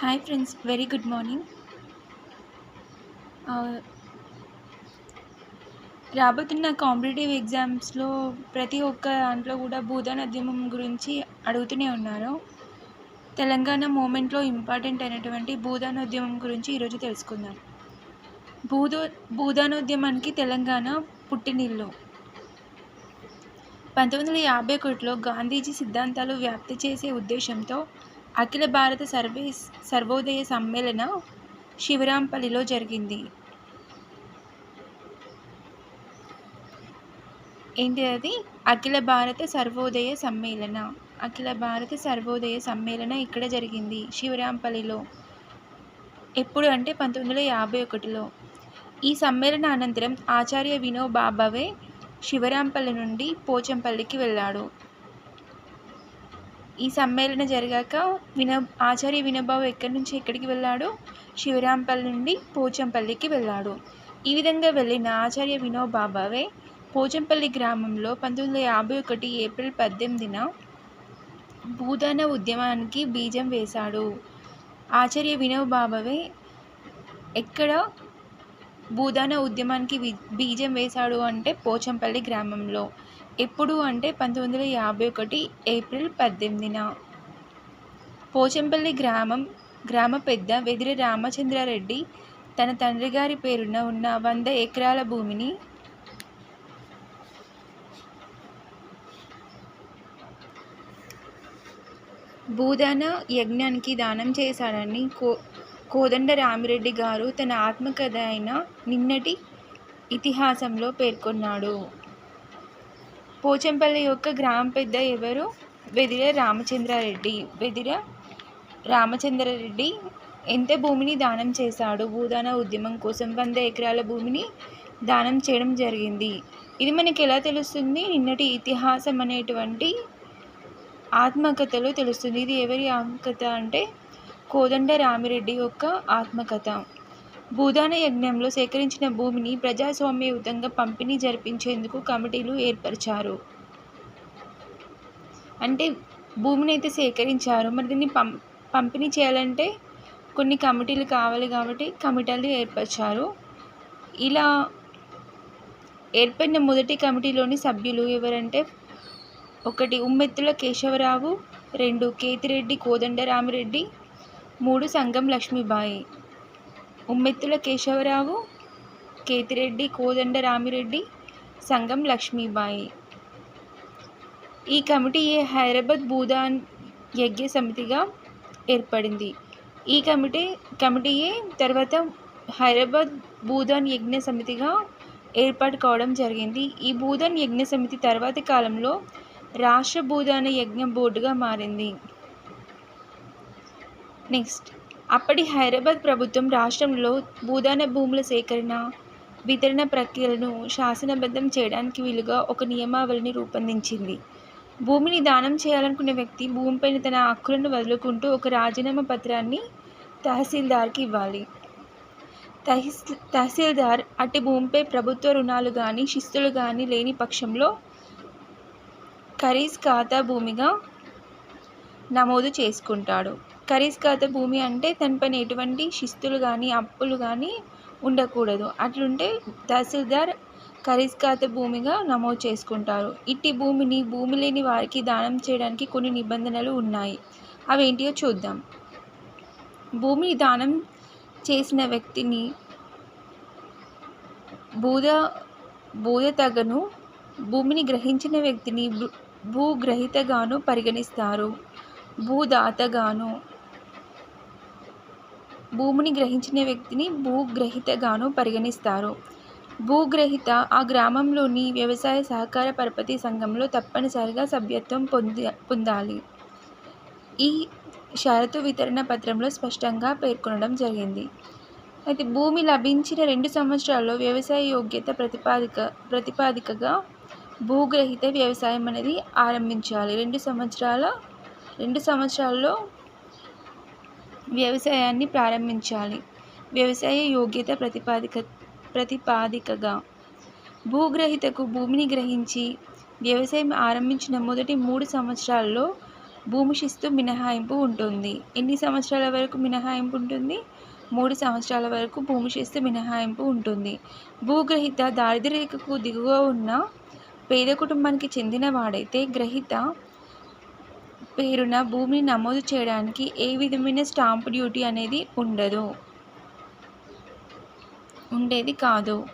Hi friends very good morning రాబోతున్న competitive ఎగ్జామ్స్లో ప్రతి ఒక్క దాంట్లో కూడా భూదాన్ ఉద్యమం గురించి అడుగుతూనే ఉన్నారు. తెలంగాణ మూమెంట్లో ఇంపార్టెంట్ అయినటువంటి భూదాన్ ఉద్యమం గురించి ఈరోజు తెలుసుకుందాం. భూదో భూదానోద్యమానికి తెలంగాణ పుట్టినిల్లు. పంతొమ్మిది వందల యాభై ఒకటిలో గాంధీజీ సిద్ధాంతాలు వ్యాప్తి చేసే ఉద్దేశంతో అఖిల భారత సర్వే సర్వోదయ సమ్మేళన శివరాంపల్లిలో జరిగింది. ఏంటి అది అఖిల భారత సర్వోదయ సమ్మేళన. అఖిల భారత సర్వోదయ సమ్మేళన ఇక్కడ జరిగింది శివరాంపల్లిలో. ఎప్పుడు అంటే పంతొమ్మిది వందల యాభై ఒకటిలో. ఈ సమ్మేళన అనంతరం ఆచార్య వినోబా భావే శివరాంపల్లి నుండి పోచంపల్లికి వెళ్ళాడు. ఈ సమ్మేళన జరిగాక విన ఆచార్య వినోబాబు ఎక్కడి నుంచి ఎక్కడికి వెళ్ళాడు? శివరాంపల్లి నుండి పోచంపల్లికి వెళ్ళాడు. ఈ విధంగా వెళ్ళిన ఆచార్య వినోబాబావే పోచంపల్లి గ్రామంలో పంతొమ్మిది వందల యాభై ఒకటి ఏప్రిల్ పద్దెనిమిదిన భూదాన ఉద్యమానికి బీజం వేశాడు. ఆచార్య వినోబాబావే ఎక్కడ భూదాన ఉద్యమానికి బీజం వేశాడు అంటే పోచంపల్లి గ్రామంలో. ఎప్పుడు అంటే పంతొమ్మిది వందల యాభై ఒకటి ఏప్రిల్ పద్దెనిమిదిన పోచంపల్లి గ్రామం గ్రామ పెద్ద వెదిరి రామచంద్రారెడ్డి తన తండ్రి గారి పేరున ఉన్న వంద ఎకరాల భూమిని భూదాన యజ్ఞానికి దానం చేశాడని కో కోదండ రామిరెడ్డి గారు తన ఆత్మకథ అయిన నిన్నటి ఇతిహాసంలో పేర్కొన్నాడు. పోచంపల్లి యొక్క గ్రామ పెద్ద ఎవరు? వెదిర రామచంద్రారెడ్డి. వెదిర రామచంద్రారెడ్డి ఎంత భూమిని దానం చేశాడు? భూదాన ఉద్యమం కోసం వంద ఎకరాల భూమిని దానం చేయడం జరిగింది. ఇది మనకి ఎలా తెలుస్తుంది? నిన్నటి ఇతిహాసం అనేటువంటి ఆత్మకథలో తెలుస్తుంది. ఇది ఎవరి ఆత్మకథ అంటే కోదండ రామిరెడ్డి యొక్క ఆత్మకథ. భూదాన యజ్ఞంలో సేకరించిన భూమిని ప్రజాస్వామ్యయుతంగా పంపిణీ జరిపించేందుకు కమిటీలు ఏర్పరిచారు. అంటే భూమిని అయితే సేకరించారు. మరి దీన్ని పం పంపిణీ చేయాలంటే కొన్ని కమిటీలు కావాలి కాబట్టి కమిటీలు ఏర్పరిచారు. ఇలా ఏర్పడిన మొదటి కమిటీలోని సభ్యులు ఎవరంటే ఒకటి ఉమ్మెత్తుల కేశవరావు రెండు కేతిరెడ్డి కోదండరామిరెడ్డి మూడు సంగం లక్ష్మీబాయి. ఉమ్మెత్తుల కేశవరావు కేతిరెడ్డి కోదండ రామిరెడ్డి సంగం లక్ష్మీబాయి. ఈ కమిటీ హైదరాబాద్ భూదాన్ యజ్ఞ సమితిగా ఏర్పడింది. ఈ కమిటీ కమిటీయే తర్వాత హైదరాబాద్ భూదాన్ యజ్ఞ సమితిగా ఏర్పాటు కావడం జరిగింది. ఈ భూదాన్ యజ్ఞ సమితి తర్వాతి కాలంలో రాష్ట్ర భూదాన యజ్ఞ బోర్డుగా మారింది. నెక్స్ట్. అప్పటి హైదరాబాద్ ప్రభుత్వం రాష్ట్రంలో భూదాన భూముల సేకరణ వితరణ ప్రక్రియలను శాసనబద్ధం చేయడానికి వీలుగా ఒక నియమావళిని రూపొందించింది. భూమిని దానం చేయాలనుకునే వ్యక్తి భూమిపైన తన హక్కులను వదులుకుంటూ ఒక రాజీనామా పత్రాన్ని తహసీల్దార్కి ఇవ్వాలి. తహిస్ తహసీల్దార్ అట్టి భూమిపై ప్రభుత్వ రుణాలు కానీ శిస్తులు కానీ లేని పక్షంలో ఖరీజ్ ఖాతా భూమిగా నమోదు చేసుకుంటాడు. ఖరీజ్ భూమి అంటే తనపైన ఎటువంటి శిస్తులు కానీ అప్పులు కానీ ఉండకూడదు. అట్లుంటే తహసీల్దార్ ఖరీజ్ భూమిగా నమోదు చేసుకుంటారు. ఇట్టి భూమిని భూమి లేని వారికి దానం చేయడానికి కొన్ని నిబంధనలు ఉన్నాయి. అవేంటియో చూద్దాం. భూమిని దానం చేసిన వ్యక్తిని బూద బూదతగను భూమిని గ్రహించిన వ్యక్తిని భూగ్రహీతగాను పరిగణిస్తారు. భూదాతగాను భూమిని గ్రహించిన వ్యక్తిని భూగ్రహితగాను పరిగణిస్తారు. భూగ్రహిత ఆ గ్రామంలోని వ్యవసాయ సహకార పరపతి సంఘంలో తప్పనిసరిగా సభ్యత్వం పొంది పొందాలి. ఈ షరతు వితరణ పత్రంలో స్పష్టంగా పేర్కొనడం జరిగింది. అయితే భూమి లభించిన రెండు సంవత్సరాల్లో వ్యవసాయ యోగ్యత ప్రతిపాదిక ప్రతిపాదికగా భూగ్రహిత వ్యవసాయం అనేది ఆరంభించాలి. రెండు సంవత్సరాల రెండు సంవత్సరాల్లో వ్యవసాయాన్ని ప్రారంభించాలి. వ్యవసాయ యోగ్యత ప్రతిపాదిక ప్రతిపాదికగా. భూగ్రహీతకు భూమిని గ్రహించి వ్యవసాయం ఆరంభించిన మొదటి మూడు సంవత్సరాల్లో భూమి శిస్తు మినహాయింపు ఉంటుంది. ఎన్ని సంవత్సరాల వరకు మినహాయింపు ఉంటుంది? మూడు సంవత్సరాల వరకు భూమి శిస్తు మినహాయింపు ఉంటుంది. భూగ్రహీత దారిద్ర్యరేఖకు దిగువ ఉన్న పేద కుటుంబానికి చెందిన వాడైతే గ్రహీత పేరున భూమిని నమోదు చేయడానికి ఏ విధమైన స్టాంప్ డ్యూటీ అనేది ఉండదు. ఉండేది కాదు.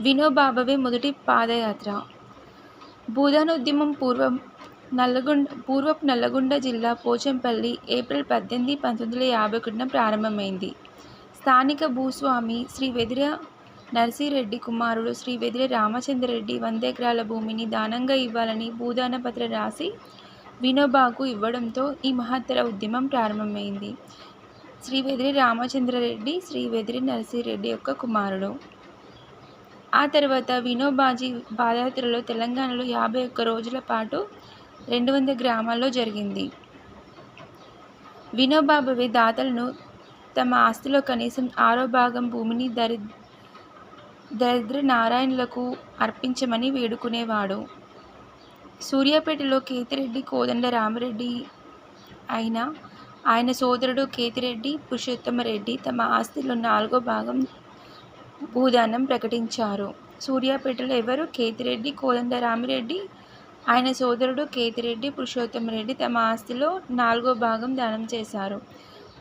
వినోబాబవే మొదటి పాదయాత్ర. భూదానోద్యమం పూర్వం నల్లగొండ పూర్వపు నల్లగొండ జిల్లా పోచంపల్లి ఏప్రిల్ పద్దెనిమిది పంతొమ్మిది వందల యాభై ఒకటిన ప్రారంభమైంది. స్థానిక భూస్వామి శ్రీ వెదిర నర్సిరెడ్డి కుమారుడు శ్రీ వెదిర రామచంద్రరెడ్డి వంద ఎకరాల భూమిని దానంగా ఇవ్వాలని భూదాన పత్రం రాసి వినోబాకు ఇవ్వడంతో ఈ మహత్తర ఉద్యమం ప్రారంభమైంది. శ్రీ వెదిరి రామచంద్రరెడ్డి శ్రీ వెదిరి నరసిరెడ్డి యొక్క కుమారుడు. ఆ తర్వాత వినోబాజీ పాదయాత్రలో తెలంగాణలో యాభై ఒక్క రోజుల పాటు రెండు వందల గ్రామాల్లో జరిగింది. వినోబాబువే దాతలను తమ ఆస్తిలో కనీసం ఆరో భాగం భూమిని దరి దరిద్ర నారాయణులకు అర్పించమని వేడుకునేవాడు. సూర్యాపేటలో కేతిరెడ్డి కోదండ రామరెడ్డి అయిన ఆయన సోదరుడు కేతిరెడ్డి పురుషోత్తమరెడ్డి తమ ఆస్తిలో నాలుగో భాగం భూదానం ప్రకటించారు. సూర్యాపేటలో ఎవరు? కేతిరెడ్డి కోదండ రామిరెడ్డి. ఆయన సోదరుడు కేతిరెడ్డి పురుషోత్తమరెడ్డి తమ ఆస్తిలో నాలుగో భాగం దానం చేశారు.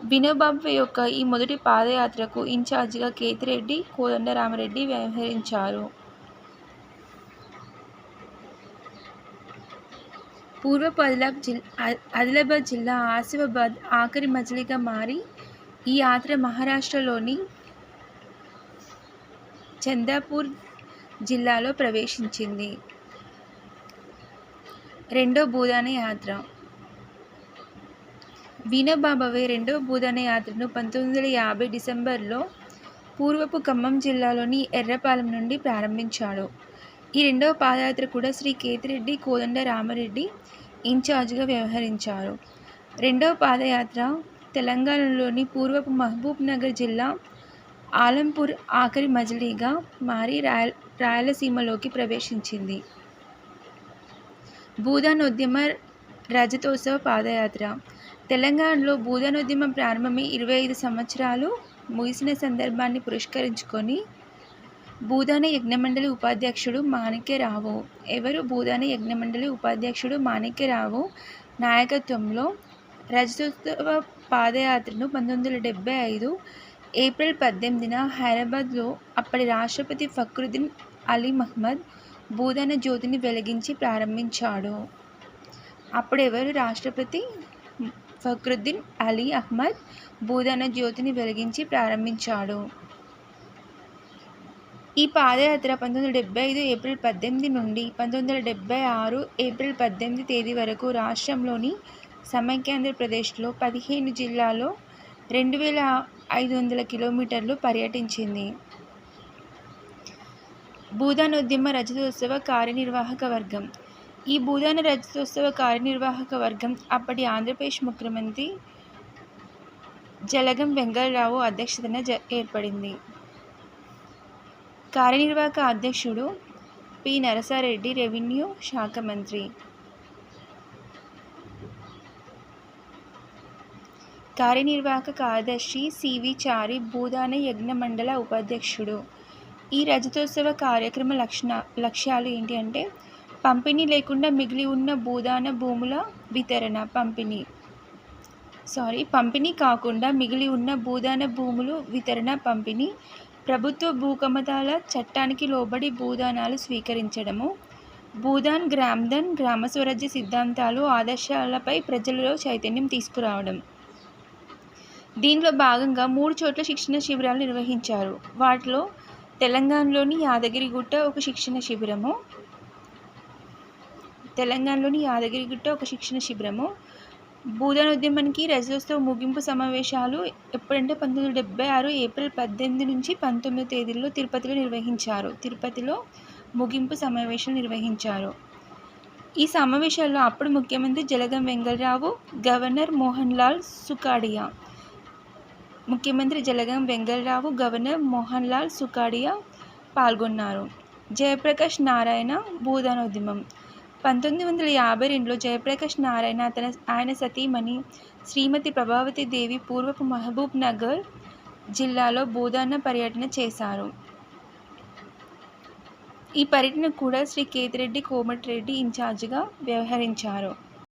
వినోబాబు యొక్క ఈ మొదటి పాదయాత్రకు ఇన్ఛార్జిగా కేతిరెడ్డి కోదండరామరెడ్డి వ్యవహరించారు. పూర్వపు ఆదిలాబ్ జిల్లా ఆదిలాబాద్ జిల్లా ఆసిఫాబాద్ ఆఖరి మజిలీగా మారి ఈ యాత్ర మహారాష్ట్రలోని చందాపూర్ జిల్లాలో ప్రవేశించింది. రెండో భూదాన యాత్ర. వీణబాబవే రెండో భూదాన యాత్రను పంతొమ్మిది వందల యాభై డిసెంబర్లో పూర్వపు ఖమ్మం జిల్లాలోని ఎర్రపాలెం నుండి ప్రారంభించాడు. ఈ రెండవ పాదయాత్ర కూడా శ్రీ కేతిరెడ్డి కోదండ రామరెడ్డి ఇన్ఛార్జ్గా వ్యవహరించారు. రెండవ పాదయాత్ర తెలంగాణలోని పూర్వపు మహబూబ్ నగర్ జిల్లా ఆలంపూర్ ఆఖరి మజిలీగా మారి రాయల రాయలసీమలోకి ప్రవేశించింది. భూదానోద్యమ రజతోత్సవ పాదయాత్ర. తెలంగాణలో భూదానోద్యమం ప్రారంభమై ఇరవై ఐదు సంవత్సరాలు ముగిసిన సందర్భాన్ని పురస్కరించుకొని భూదాన యజ్ఞమండలి ఉపాధ్యక్షుడు మాణిక్యరావు. ఎవరు భూదాన యజ్ఞమండలి ఉపాధ్యక్షుడు మాణిక్యరావు? నాయకత్వంలో రజతోత్సవ పాదయాత్రను పంతొమ్మిది వందల డెబ్బై ఐదు ఏప్రిల్ పద్దెనిమిదిన హైదరాబాద్లో అప్పటి రాష్ట్రపతి ఫక్రుద్దీన్ అలీ మహ్మద్ భూదాన జ్యోతిని వెలిగించి ప్రారంభించాడు. అప్పుడు ఎవరు రాష్ట్రపతి? ఫక్రుద్దీన్ అలీ అహ్మద్ భూదాన జ్యోతిని వెలిగించి ప్రారంభించాడు. ఈ పాదయాత్ర పంతొమ్మిది వందల డెబ్బై ఐదు ఏప్రిల్ పద్దెనిమిది నుండి పంతొమ్మిది వందల డెబ్బై ఆరు ఏప్రిల్ పద్దెనిమిది తేదీ వరకు రాష్ట్రంలోని సమైక్యాంధ్రప్రదేశ్లో పదిహేను జిల్లాలో రెండు వేల ఐదు వందల కిలోమీటర్లు పర్యటించింది. భూదానోద్యమ రజతోత్సవ కార్యనిర్వాహక వర్గం. ఈ భూదాన రజతోత్సవ కార్యనిర్వాహక వర్గం అప్పటి ఆంధ్రప్రదేశ్ ముఖ్యమంత్రి జలగం వెంగళరావు అధ్యక్షతన జ ఏర్పడింది. కార్యనిర్వాహక అధ్యక్షుడు పి. నరసారెడ్డి రెవెన్యూ శాఖ మంత్రి. కార్యనిర్వాహక కార్యదర్శి సివి చారి భూదాన యజ్ఞ మండల ఉపాధ్యక్షుడు. ఈ రజతోత్సవ కార్యక్రమ లక్షణ లక్ష్యాలు ఏంటి అంటే పంపిణీ లేకుండా మిగిలి ఉన్న భూదాన భూముల వితరణ పంపిణీ. సారీ పంపిణీ కాకుండా మిగిలి ఉన్న భూదాన భూములు వితరణ పంపిణీ. ప్రభుత్వ భూకమతాల చట్టానికి లోబడి భూదానాలు స్వీకరించడము. భూదాన్ గ్రామ్దన్ గ్రామ స్వరాజ్య సిద్ధాంతాలు ఆదర్శాలపై ప్రజలలో చైతన్యం తీసుకురావడం. దీనిలో భాగంగా మూడు చోట్ల శిక్షణ శిబిరాలు నిర్వహించారు. వాటిలో తెలంగాణలోని యాదగిరిగుట్ట ఒక శిక్షణ శిబిరము. తెలంగాణలోని యాదగిరిగుట్ట ఒక శిక్షణ శిబిరము. భూదానోద్యమానికి రజతోత్సవ ముగింపు సమావేశాలు ఎప్పుడంటే పంతొమ్మిది వందల డెబ్బై ఆరు ఏప్రిల్ పద్దెనిమిది నుంచి పంతొమ్మిది తేదీల్లో తిరుపతిలో నిర్వహించారు. తిరుపతిలో ముగింపు సమావేశాలు నిర్వహించారు. ఈ సమావేశాల్లో అప్పుడు ముఖ్యమంత్రి జలగం వెంగళరావు గవర్నర్ మోహన్ లాల్ సుకాడియా ముఖ్యమంత్రి జలగం వెంగళరావు గవర్నర్ మోహన్ లాల్ సుకాడియా పాల్గొన్నారు. జయప్రకాష్ నారాయణ భూదానోద్యమం పంతొమ్మిది వందల యాభై రెండులో జయప్రకాష్ నారాయణ తన ఆయన సతీమణి శ్రీమతి ప్రభావతి దేవి పూర్వపు మహబూబ్ నగర్ జిల్లాలో భూదాన పర్యటన చేశారు. ఈ పర్యటన కూడా శ్రీ కేతిరెడ్డి కోమటిరెడ్డి ఇన్ఛార్జిగా వ్యవహరించారు.